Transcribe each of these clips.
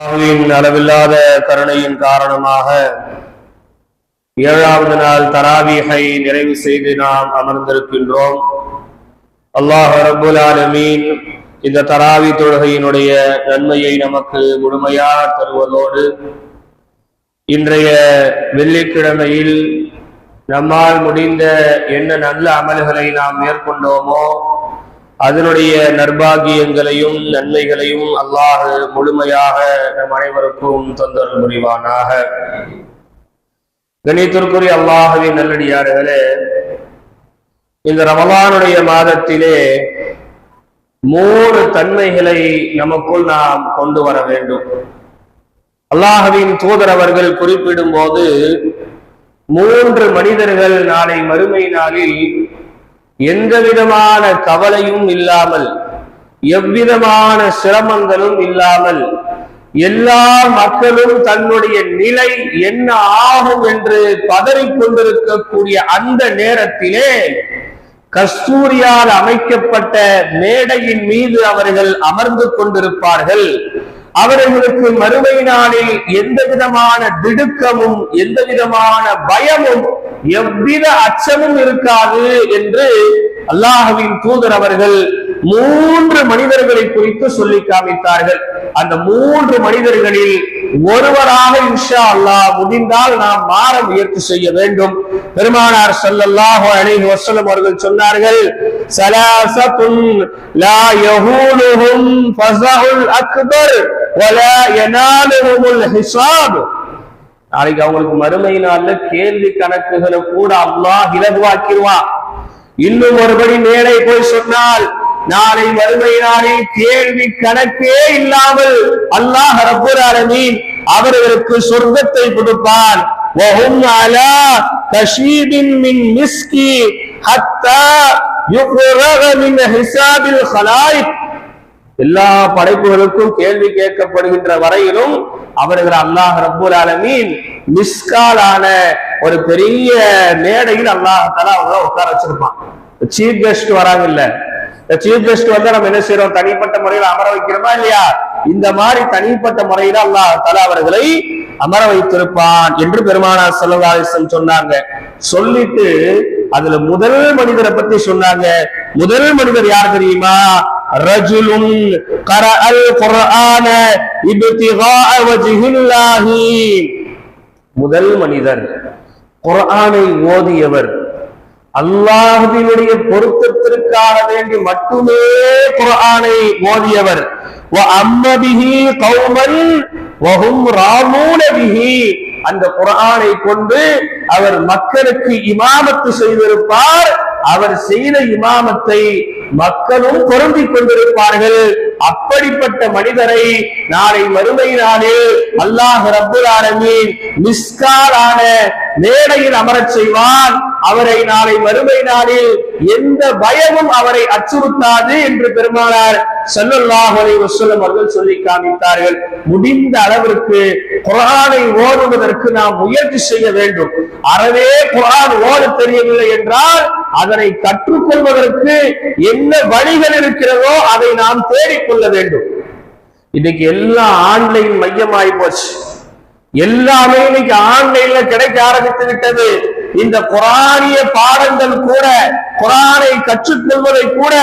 அளவில்லாத கருணையின் காரணமாக ஏழாவது நாள் தராவீகை நிறைவு செய்து நாம் அமர்ந்திருக்கின்றோம். அல்லாஹ் ரப்புல் ஆலமீன் இந்த தராவி தொழுகையினுடைய நன்மையை நமக்கு முழுமையாக தருவதோடு இன்றைய வெள்ளிக்கிழமையில் நம்மால் முடிந்த என்ன நல்ல அமல்களை நாம் மேற்கொண்டோமோ அதனுடைய நர்பாகியங்களையும் நன்மைகளையும் அல்லாஹ் முழுமையாக நம் அனைவருக்கும் தொந்தரவு புரிவானாக. கணித்திற்குரிய அல்லாஹவின் நல்லடியார்களே இந்த ரமலானுடைய மாதத்திலே மூணு தன்மைகளை நமக்குள் நாம் கொண்டு வர வேண்டும். அல்லாஹவின் தூதர் அவர்கள் குறிப்பிடும் போது மூன்று மனிதர்கள் நாளை மறுமை நாளில் எந்த விதமான கவலையும் இல்லாமல் எவ்விதமான சிரமங்களும் இல்லாமல் எல்லா மக்களும் தன்னுடைய நிலை என்ன ஆகும் என்று பதறிக் கொண்டிருக்கக்கூடிய அந்த நேரத்திலே கஸ்தூரியால் அமைக்கப்பட்ட மேடையின் மீது அவர்கள் அமர்ந்து கொண்டிருப்பார்கள். அவர்களுக்கு மறுமை நாளில் எந்த விதமான திடுக்கமும் எந்த விதமான பயமும் எவ்வித அச்சமும் இருக்காது என்று அல்லாஹுவின் தூதர் அவர்கள் மூன்று மனிதர்களை குறித்து சொல்லி காமித்தார்கள். அந்த மூன்று மனிதர்களில் ஒருவராக இன்ஷா அல்லாஹ் முடிந்தால் நாம் மாற முயற்சி செய்ய வேண்டும். பெருமானார் ஸல்லல்லாஹு அலைஹி வஸல்லம் அவர்கள் சொன்னார்கள் சலாசத்துன் லா யஹூலுஹும் ஃபஸஉல் அக்பர் வலா யனாலுஹுல் ஹிசாப் நாளைக்கு அவங்களுக்கு மறுமை நாள்ல கேள்வி கணக்குகளை கூட அல்லாஹ் இலகுவாக்கிடுவான் இன்னும் ஒருபடி மேலே போய் சொன்னால் நாளை மறுமை நாளில் கேள்வி கணக்கே இல்லாமல் அல்லாஹ் ரப்பல் ஆலமீன் அவர்களுக்கு சொர்க்கத்தை கொடுப்பான் وهم على كشيب من مسك حتى يفرغ من حساب الخلائق எல்லா படைப்புகளுக்கும் கேள்வி கேட்கப்படுகின்ற வரையிலும் அவர்கள் அல்லாஹ் ரப்பூல் ஆலமீன் மிஸ்காலான ஒரு பெரிய மேடையில் அல்லாஹ் தலா அவங்கள உட்கார வச்சிருப்பான். சீஃப் கெஸ்ட் வராங்க இல்ல சீஃப் கெஸ்ட் வந்து நம்ம என்ன செய்யறோம் தனிப்பட்ட முறையில் அமர வைக்கிறோமா இல்லையா? இந்த மாதிரி தனிப்பட்ட முறையில அல்லாஹ் தலா அவர்களை அமர வைத்திருப்பான் என்று பெருமானார் செல்லவாசன் சொன்னாங்க. சொல்லிட்டு அதுல முதல் மனிதரை பத்தி சொன்னாங்க. முதல் மனிதர் யார் தெரியுமா? رجل قرأ القرآن ابتغاء وجه الله. முதல் மனிதர் குர்ஆனை ஓதியவர் அல்லாஹுவினுடைய பொருத்தத்திற்காக வேண்டி மட்டுமே குர்ஆனை ஓதியவர் அம்மபிஹி கௌமன் வகும் ராமூன அந்த குரானை கொண்டு அவர் மக்களுக்கு இமாமத்து செய்திருப்பார். அவர் செய்த இமாமத்தை மக்களும் பொருந்திக் கொண்டிருப்பார்கள். அப்படிப்பட்ட மனிதரை நாளை மறுமை நாளில் அல்லாஹ் ரப்புல் ஆலமீன் மிஸ்காலான மேடையில் அமரச் செய்வான். அவரை நாளை மறுமை நாளில் எந்த பயமும் அவரை அச்சுறுத்தாது என்று பெருமானார் ஸல்லல்லாஹு வசூலம் அவர்கள் சொல்லி காமித்தார்கள். முடிந்த அளவிற்கு குரானை ஓடுவதற்கு நாம் முயற்சி செய்ய வேண்டும். அறவே குரான் ஓட தெரியவில்லை என்றால் அதனை கற்றுக்கொள்வதற்கு என்ன வழிகள் இருக்கிறதோ அதை நாம் தேடிக்கொள்ள வேண்டும். இன்னைக்கு எல்லாம் ஆன்லைன் மையமாயி போச்சு. எல்லாமே இன்னைக்கு ஆன்லைன்ல கிடைக்க ஆரம்பித்து விட்டது. இந்த குரானிய பாடங்கள் கூட குரானை கற்றுக்கொள்வதை கூட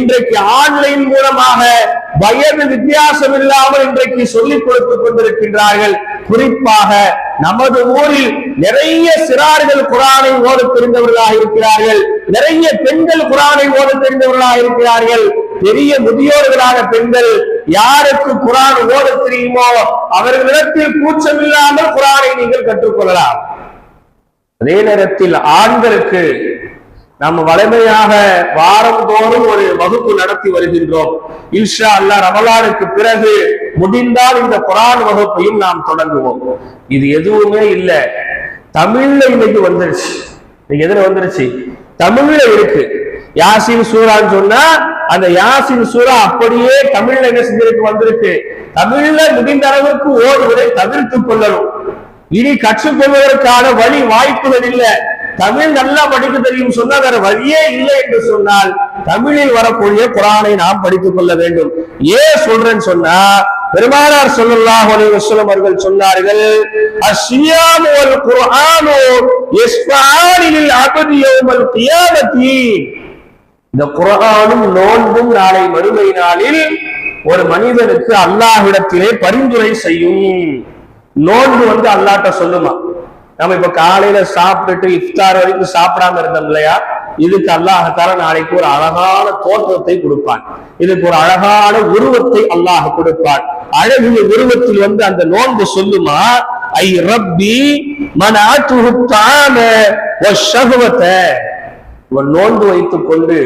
இன்றைக்கு ஆன்லைன் மூலமாக வயது வித்தியாசம் இல்லாமல் இன்றைக்கு சொல்லிக் கொடுத்துக் கொண்டிருக்கின்றார்கள். குறிப்பாக நமது ஊரில் நிறைய சிறார்கள் குரானை ஓத தெரிந்தவர்களாக இருக்கிறார்கள். நிறைய பெண்கள் குரானை ஓத தெரிந்தவர்களாக இருக்கிறார்கள். பெரிய முதியோர்களான பெண்கள் யாருக்கு குரான் ஓத தெரியுமோ அவர்களிடத்தில் கூச்சம் இல்லாமல் குரானை நீங்கள் கற்றுக்கொள்ளலாம். அதே நேரத்தில் ஆண்களுக்கு நம்ம வலிமையாக வாரந்தோறும் ஒரு வகுப்பு நடத்தி வருகின்றோம். இன்ஷா அல்லா ரமலானுக்கு பிறகு முடிந்தால் இந்த குரான் வகுப்பையும் நாம் தொடங்குவோம். இது எதுவுமே இல்லை. தமிழ்ல இன்னைக்கு வந்துருச்சு. இன்னைக்கு எதுல வந்துருச்சு? தமிழ்ல இருக்கு. யாசின் சூரான்னு சொன்னா அந்த யாசின் சூரா அப்படியே தமிழ்ல என்ன செஞ்சிருக்கு வந்திருக்கு. தமிழ்ல முடிந்த அளவுக்கு ஓடுவதை தவிர்த்துக் கொள்ளணும். இனி கற்றுக்கொள்வதற்கான வழி வாய்ப்புகள் இல்லை. தமிழ் நல்லா படிக்க தெரியும் சொன்னா வேற வழியே இல்லை என்று சொன்னால் தமிழில் வரக்கூடிய குரானை நாம் படித்துக் கொள்ள வேண்டும். ஏன் சொல்றேன்னு சொன்னா பெருமானார் சொல்லல்லாஹ் அலைஹி அவர்கள் சொன்னார்கள் அஸ்ஸியாமு வல் குர்ஆனு யஸ்ஃபஆனி லில் யௌமல் கியாமத்தி. இந்த குர்ஆனும் நோன்பும் நாளை மறுமை நாளில் ஒரு மனிதனுக்கு அல்லாஹ்விடத்திலே பரிந்துரை செய்யும். நோன்பு வந்து அல்லாட்ட சொல்லுமா? நம்ம இப்ப காலையில சாப்பிட்டுட்டு இஃப்தார் வரைக்கும் சாப்பிடாம இருந்தோம் இல்லையா? இதுக்கு அல்லாஹத்தால நாளைக்கு ஒரு அழகான தோற்றத்தை கொடுப்பான். இதுக்கு ஒரு அழகான உருவத்தை அல்லாஹ் கொடுப்பான். அழகிய உருவத்தில் வந்து அந்த நோன்பு சொல்லுமா? ஐ ரப்பி மனாத்துஹு தாம வஷஹவத நோன்பு வைத்துக் கொண்டு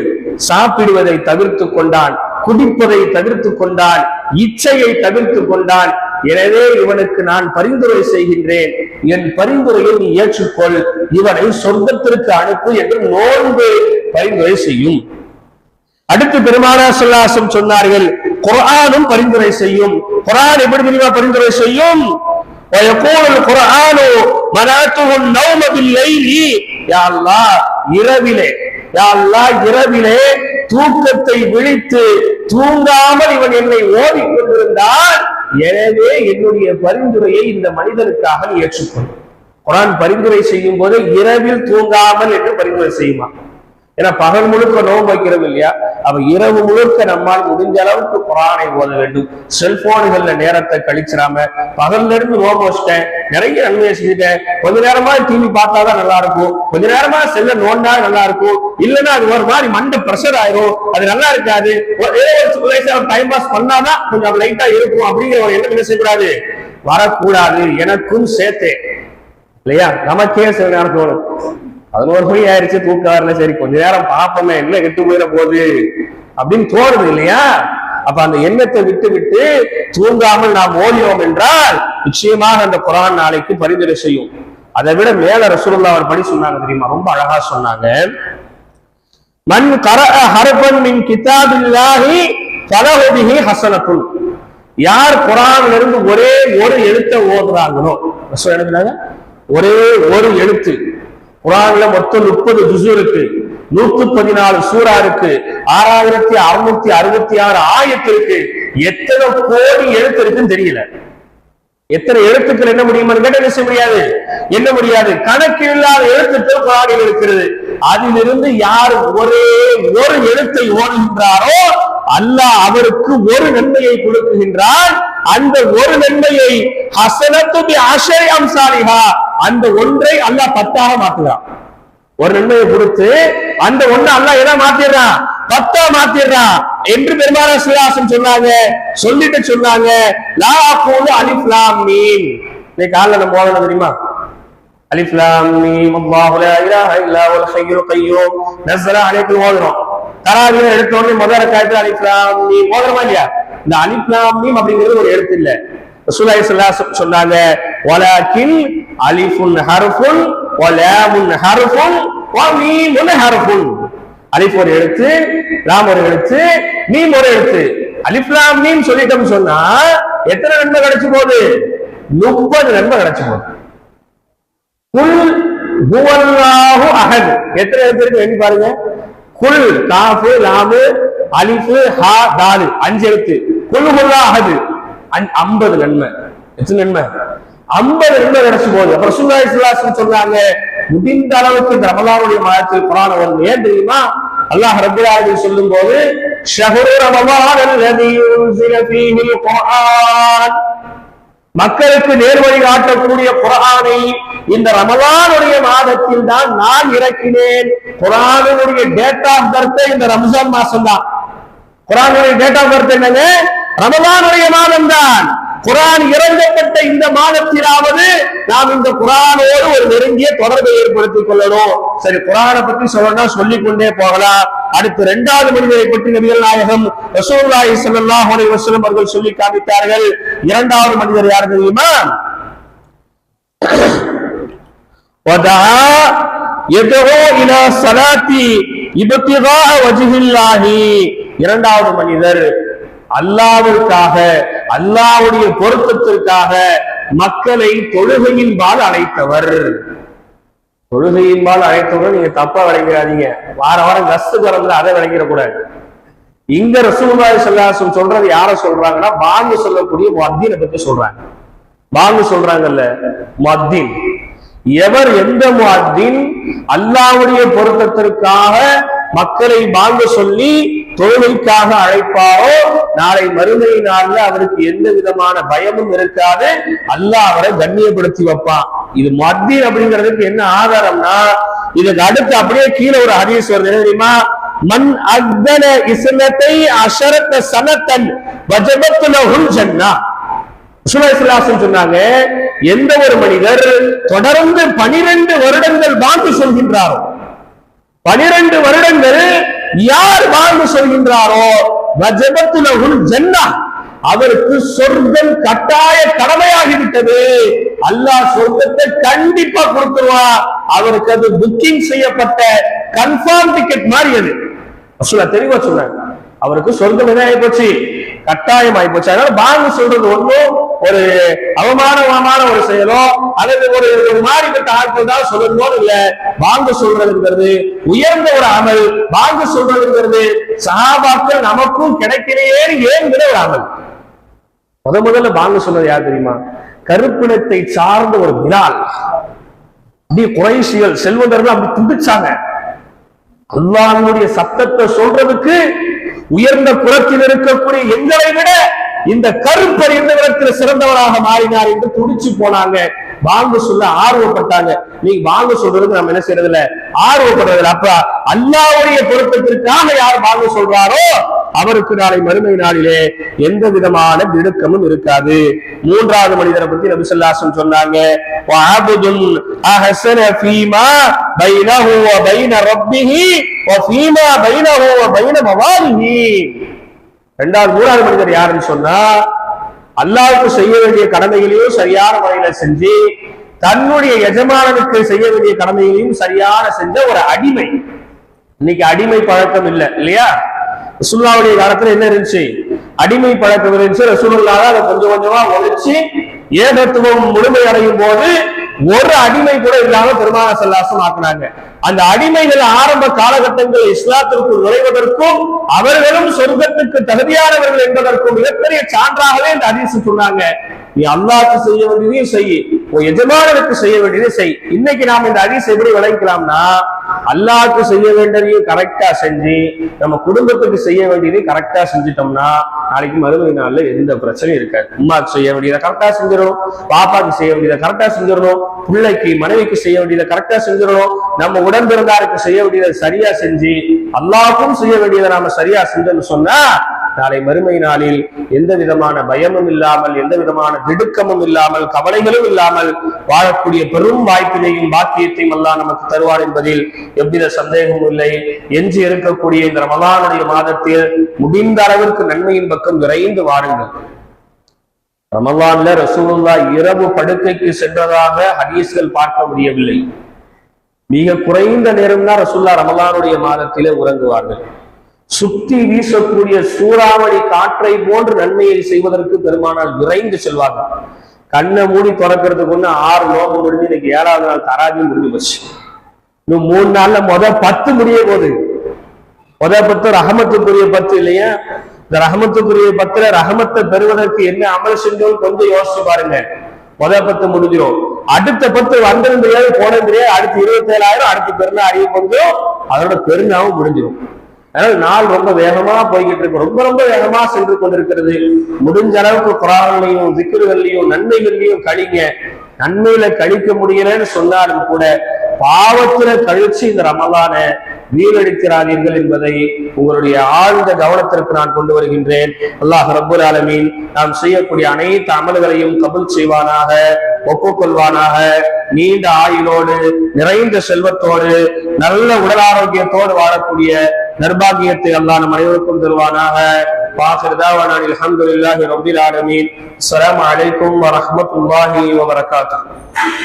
சாப்பிடுவதை தவிர்த்து கொண்டான். குடிப்பதை தவிர்த்து கொண்டான் இச்சையை தவிர்த்து கொண்டான். எனவே இவனுக்கு நான் பரிந்துரை செய்கின்றேன். என் பரிந்துரையை நீ ஏற்றுக்கொள். இவனை சொர்க்கத்திற்கு அனுப்பு என்று நோன்பு பரிந்துரை செய்யும். அடுத்து பெருமானா சொல்லாசம் சொன்னார்கள் குரானும் பரிந்துரை செய்யும். குரான் எப்படி தெரியுமா பரிந்துரை செய்யும்? குரானோ மனாத்துகும் நௌமபில்லை இரவிலே இரவிலே தூக்கத்தை விழித்து தூங்காமல் இவன் என்னை ஓடிக்கொண்டிருந்தான் எனவே என்னுடைய பரிந்துரையை இந்த மனிதனுக்காக ஏற்றுக்கொள்ளும் குரான் பரிந்துரை செய்யும் போது இரவில் தூங்காமல் என்று பரிந்துரை செய்யுமா? ஏன்னா பகல் முழுக்க நோம்பு வைக்கிறது இல்லையா? அப்ப இரவு முழுக்க நம்மால் முடிஞ்ச அளவுக்கு குரானை ஓத வேண்டும். செல்போன்கள்ல நேரத்தை கழிச்சிடாம பகல்ல இருந்து நோம்பு வச்சிட்டேன் நிறைய நன்மையை செஞ்சுட்டேன். கொஞ்ச நேரமா டிவி பார்த்தாதான் நல்லா இருக்கும். கொஞ்ச நேரமா செல்ல நோண்டா நல்லா இருக்கும். இல்லைன்னா அது ஒரு மாதிரி மண்டை ப்ரெஷர் ஆயிரும். அது நல்லா இருக்காது. டைம் பாஸ் பண்ணாதான் கொஞ்சம் லைட்டா இருக்கும். அப்படிங்கிற ஒரு எண்ணம் என்ன செய்யக்கூடாது? வரக்கூடாது. எனக்கும் சேர்த்தே. இல்லையா? நமக்கே சில நேரம் தோணும். பதினோரு மணி ஆயிடுச்சு தூக்கம் வரல சரி கொஞ்ச நேரம் பார்ப்போமே என்ன கெட்டு போயிட போகுது அப்படின்னு தோணுது இல்லையா? அப்ப அந்த எண்ணத்தை விட்டு விட்டு தூங்காமல் நாம் ஓடினோம் என்றால் நிச்சயமாக அந்த குரான் நாளைக்கு பரிந்துரை செய்யும். அதை விட மேல ரசூல்லா அவர் படி சொன்னாங்க தெரியுமா? ரொம்ப அழகா சொன்னாங்க. மண் கர ஹரபன் மின் கிதாபில்லாஹி பலவதிகி ஹசனத்துன் யார் குரான்ல இருந்து ஒரே ஒரு எழுத்தை ஓதுறாங்களோ ரசூல் எழுதுனாங்க? ஒரே ஒரு எழுத்து. குரான்ல மொத்தம் முப்பது ஜுசு இருக்கு. நூத்தி பதினாலு சூறா இருக்கு. ஆறாயிரத்தி அறுநூத்தி அறுபத்தி ஆறு ஆயத்து இருக்கு. எத்தனை கோடி எழுத்து இருக்குன்னு தெரியல. எத்தனை எழுத்துக்கள் என்ன முடியுமான்னு கேட்ட என்ன செய்ய முடியாது. என்ன முடியாது? கணக்கு இல்லாத எழுத்துக்கள் குரானில் இருக்கிறது. அதிலிருந்து யார் ஒரே ஒரு எழுத்தை ஓடுகின்றாரோ அல்லாஹ் அவருக்கு ஒரு நன்மையை கொடுக்குகின்றான். அந்த ஒரு நன்மையை ஹசனத்து பி அஷரி அந்த ஒன்றை அல்லாஹ் பத்தாக மாத்துகிறான். ஒரு நன்மையை கொடுத்து அந்த ஒண்ணு அல்லாஹ் எதை மாத்திடுறான்? பத்தா மாத்திடுறான். என்று பெருமானா சிவராசன் சொன்னாங்க. சொல்லிட்டு சொன்னாங்க. லா அகூலு அலிஃப் இன்னைக்கு காலைல நம்ம ஓதணும் தெரியுமா? அலிஃப்லாம் மீம் அல்லாஹு லா இலாஹ இல்லா ஹுவல் ஹய்யுல் கய்யூம் நஸ்ஸல அலைக்கு ஓதுறோம் தராவில எடுத்த உடனே முதல் ரக்காயத்துல அலிஃப்லாம் மீம். ஓதுறோமா இல்லையா? இந்த அலிஃப்லாம் மீம் அப்படிங்கிறது ஒரு எழுத்து இல்லை. ரசூலாய் ஸல்லல்லாஹு சொன்னாங்க வலாக்கின் அலிஃபுன் ஹர்ஃபுன் வலாமுன் ஹர்ஃபுன் வமீமுன் ஹர்ஃபுன். அலிஃப் ஒரு எழுத்து ராம் ஒரு எழுத்து மீம் ஒரு எழுத்து. அலிஃப் லாம் மீம் சொல்லிட்டோம் சொன்னா எத்தனை நன்மை கிடைச்சு போகுது? முப்பது நன்மை கிடைச்சு போகுது. குல் ஹுவல்லாஹு அஹத். எத்தனை எழுத்து இருக்கு எண்ணி பாருங்க. குல் காஃபு லாமு அலிஃபு ஹா தாலு. அஞ்சு எழுத்து. குல் குல்லா அகது ஐம்பது நன்மை. எத்தனை நன்மை? ஐம்பது நன்மை கிடைச்சு போகுது. அப்புறம் சுல்லா இஸ்லாசன் சொன்னாங்க முடிந்த அளவுக்கு இந்த ரமலானுடைய மாதத்தில் குரான் வரும் ஏன் தெரியுமா? அல்லாஹ் ரப்பல் சொல்லும் போது ஷஹரு ரமலான் அல்லதி ஃபீஹில் குர்ஆன். மக்களுக்கு நேர்வழி காட்டக்கூடிய குரானை இந்த ரமலானுடைய மாதத்தில் தான் நான் இறக்கினேன். குரானுடைய டேட் ஆஃப் பர்த் இந்த ரம்ஜான் மாசம் தான் குரானுடைய டேட் ஆஃப் பர்த் என்னங்க? ரமதானுடைய மாதம் தான் குரான் இறங்கப்பட்ட இந்த மாதத்திலாவது நாம் இந்த குரானோடு ஒரு நெருங்கிய தொடர்பை ஏற்படுத்திக் கொள்ளணும். சரி குரானை பத்தி சொல்லணும் சொல்லிக் கொண்டே போகலாம். அடுத்து இரண்டாவது மனிதரை பற்றி நபிகள் நாயகம் ரசூல்லாய் சல்லாஹ் வசலம் அவர்கள் சொல்லி காமித்தார்கள். இரண்டாவது மனிதர் யார் தெரியுமா? இரண்டாவது மனிதர் அல்லாவிற்காக அல்லாவுடைய பொருத்தத்திற்காக மக்களை தொழுகையின்பால் அழைத்தவர். தொழுகையின்பால் அழைத்தவர் நீங்க தப்பா விளங்கிறாதீங்க வார வாரம் கஸ்து பிறந்த அதை விளைக்கிற கூடாது இங்க ரசூலுல்லாஹி ஸல்லல்லாஹு சொல்றது யார சொல்றாங்கன்னா பாங்கு சொல்லக்கூடிய மத்தியனை பத்தி சொல்றாங்க. பாங்கு சொல்றாங்கல்ல மத்தின் எவர் எந்த மத்தின் அல்லாவுடைய பொருத்தத்திற்காக மக்களை பாங்கு சொல்லி தொழுகைக்காக அழைப்பாரோ நாளை மறுமை நாள்ல அவருக்கு எந்த விதமான பயமும் இருக்காது. அல்லாஹ் அவரை கண்ணியப்படுத்தி வைப்பான். இது மத்தின் அப்படிங்கிறதுக்கு என்ன ஆதாரம்னா இதுக்கு அடுத்து அப்படியே கீழே ஒரு ஹதீஸ் வருது. என்ன தெரியுமா? மண் அக்தன இஸ்லத்தை அஷரத்த சனத்தன் வஜபத்துலஹுல் ஜன்னா. சொன்னாங்க எந்த ஒரு மனிதர் தொடர்ந்து பனிரெண்டு வருடங்கள் வாழ்ந்து சொல்கின்றாரோ பனிரெண்டு வருடங்கள் யார் வாழ்ந்து சொல்கின்றாரோ வஜபத்துலகுல் ஜன்னா அவருக்கு சொர்க்கம் கட்டாய கடமையாகிவிட்டது. அல்லாஹ் சொர்க்கத்தை கண்டிப்பா கொடுத்துருவான் அவருக்கு அது புக்கிங் செய்யப்பட்ட கன்ஃபார்ம் டிக்கெட் மாதிரி அது தெளிவா சொன்னாங்க அவருக்கு சொர்க்கம் என்ன ஆயிப்போச்சு கட்டாயம் ஆயிப்போச்சு அதனால பாங்கு சொல்றது ஒன்றும் ஒரு அவமானமான ஒரு செயலோ அல்லது ஒரு ஒரு மாறிப்பட்ட ஆட்கள் தான் சொல்லணும் இல்ல. வாங்க சொல்றதுங்கிறது உயர்ந்த ஒரு அமல். வாங்க சொல்றதுங்கிறது சகாபாக்கள் நமக்கும் கிடைக்கலையே ஏங்கிற ஒரு அமல். முத முதல்ல வாங்க சொன்னது யார் தெரியுமா? கருப்பினத்தை சார்ந்த ஒரு விழால் அப்படி குறைசிகள் செல்வந்தர்கள் அப்படி துண்டிச்சாங்க. அல்லாஹ்வுடைய சத்தத்தை சொல்றதுக்கு உயர்ந்த குலத்தில் இருக்கக்கூடிய எங்களை விட இந்த கருப்பர் இந்த விதத்தில் சிறந்தவராக மாறினார் என்று துடிச்சு போனாங்க. வாங்க சொல்ல ஆர்வப்பட்டாங்க. நீங்க வாங்க சொல்றதுக்கு நம்ம என்ன செய்யறதுல ஆர்வப்படுறதுல ஆர்வப்படுறது அப்ப அல்லாவுடைய பொருத்தத்திற்காக யார் வாங்க சொல்றாரோ அவருக்கு நாளை மறுமை நாளிலே எந்த விதமான திடுக்கமும் இருக்காது. மூன்றாவது மனிதரை பத்தி நபி ஸல்லல்லாஹு சொன்னாங்க. பைனஹு பைன ரப்பிஹி வ ஃபீமா பைனஹு பைன மவாலிஹி. இரண்டாவது மூணாவது மனிதர் யாருன்னு சொன்னா அல்லாவுக்கு செய்ய வேண்டிய கடமைகளையும் சரியான முறையில செஞ்சு தன்னுடைய எஜமானனுக்கு செய்ய வேண்டிய கடமைகளையும் சரியான செஞ்ச ஒரு அடிமை. இன்னைக்கு அடிமை பழக்கம் இல்லை இல்லையா? ரசூலுல்லாவுடைய காலத்துல என்ன இருந்துச்சு? அடிமை பழக்கம் இருந்துச்சு. ரசூலுல்லாஹ் அதை கொஞ்சம் கொஞ்சமா ஒழிச்சு ஏகத்துவம் முழுமை அடையும் போது ஒரு அடிமை கூட இல்லாம பெருமான செல்லாசம் ஆக்குனாங்க. அந்த அடிமைகள் ஆரம்ப காலகட்டங்களில் இஸ்லாத்திற்குள் நுழைவதற்கும் அவர்களும் சொர்க்கத்துக்கு தகுதியானவர்கள் என்பதற்கும் மிகப்பெரிய சான்றாகவே இந்த அதிசு சொன்னாங்க. நீ அல்லாஹ்க்கு செய்ய வேண்டியதையும் செய். உன் எஜமானனுக்கு செய்ய வேண்டியதை செய். இன்னைக்கு நாம் இந்த அதிசை எப்படி விளைவிக்கலாம்னா அல்லாஹ்க்கு செய்ய வேண்டியதையும் கரெக்டா செஞ்சு நம்ம குடும்பத்துக்கு செய்ய வேண்டியதையும் கரெக்டா செஞ்சுட்டோம்னா நாளைக்கு மறுபடி நாள்ல எந்த பிரச்சனையும் இருக்காது. அம்மாவுக்கு செய்ய வேண்டியதை கரெக்டா செஞ்சிடணும். பாப்பாக்கு செய்ய வேண்டியதை கரெக்டா செஞ்சிடணும். பிள்ளைக்கு மனைவிக்கு செய்ய வேண்டியதை கரெக்டா செஞ்சிடணும். நம்ம உடன்பிறந்தாருக்கு செய்ய வேண்டியதை சரியா செஞ்சு அல்லாக்கும் செய்ய வேண்டியதை நாம சரியா செஞ்சோம்னு சொன்னா நாளை மறுமை நாளில் எந்த விதமான பயமும் இல்லாமல் எந்த விதமான திடுக்கமும் இல்லாமல் கவலைகளும் இல்லாமல் வாழக்கூடிய பெரும் வாய்ப்பினையும் பாக்கியத்தையும் எல்லாம் நமக்கு தருவார் என்பதில் எவ்வித சந்தேகமும் இல்லை. எஞ்சி இருக்கக்கூடிய இந்த ரமலானுடைய மாதத்தில் முடிந்த அளவிற்கு நன்மையின் பக்கம் விரைந்து வாருங்கள். ரமலான்ல ரசூலுல்லா இரவு படுக்கைக்கு சென்றதாக ஹதீஸ்கள் பார்க்க முடியவில்லை. மிக குறைந்த நேரம் தான் ரசூல்லா ரமலானுடைய மாதத்திலே உறங்குவார்கள். சுத்தி வீசக்கூடிய சூறாவளி காற்றை போன்று நன்மையை செய்வதற்கு பெருமானால் விரைந்து செல்வார்கள் கண்ணை மூடி திறக்கிறதுக்கு ஒன்று ஆறு நோம்பு முடிஞ்சு இன்னைக்கு ஏழாவது நாள் தராஜும் முடிஞ்சு போச்சு. இன்னும் மூணு நாள்ல முத பத்து முடிய போகுது. முத பத்து ரகமத்துக்குரிய பத்து இல்லையா? இந்த ரகமத்துக்குரிய பத்துல ரகமத்தை பெறுவதற்கு என்ன அமல் செஞ்சோம் கொஞ்சம் யோசிச்சு பாருங்க. முத பத்து முடிஞ்சிடும் அடுத்த பத்து வந்ததும் தெரியாது தெரியாது அடுத்து இருபத்தி ஏழாயிரம் அடுத்து பெருநாள் அறிய கொஞ்சம் அதோட பெருநாவும் முடிஞ்சிடும் அதனால நாள் ரொம்ப வேகமா போய்கிட்டு இருக்கும் ரொம்ப ரொம்ப வேகமா சென்று கொண்டிருக்கிறது. முடிஞ்ச அளவுக்கு குரான்லையும் திக்குறுகள்லையும் நன்மைகள்லையும் கழிங்க. நன்மையில கழிக்க முடியலன்னு சொன்னாலும் கூட பாவத்தில கழிச்சு இந்த ரமலான வீணடிக்கிறாதீர்கள் என்பதை உங்களுடைய ஆழ்ந்த கவனத்திற்கு நான் கொண்டு வருகின்றேன். அல்லாஹ் ரபுல் ஆலமீன் நாம் செய்யக்கூடிய அனைத்து அமல்களையும் கபுல் செய்வானாக ஒப்புக்கொள்வானாக. நீண்ட ஆயுளோடு நிறைந்த செல்வத்தோடு நல்ல உடல் ஆரோக்கியத்தோடு வாழக்கூடிய நிர்பாகியத்தை அல்லாஹ் நம் அனைவருக்கும் தருவானாக. வாஹிர் தாவானா அல்ஹம்துலில்லாஹி ரப்பில் ஆலமீன். அஸ்ஸலாமு அலைக்கும் வரஹ்மத்துல்லாஹி வபரகாத்துஹு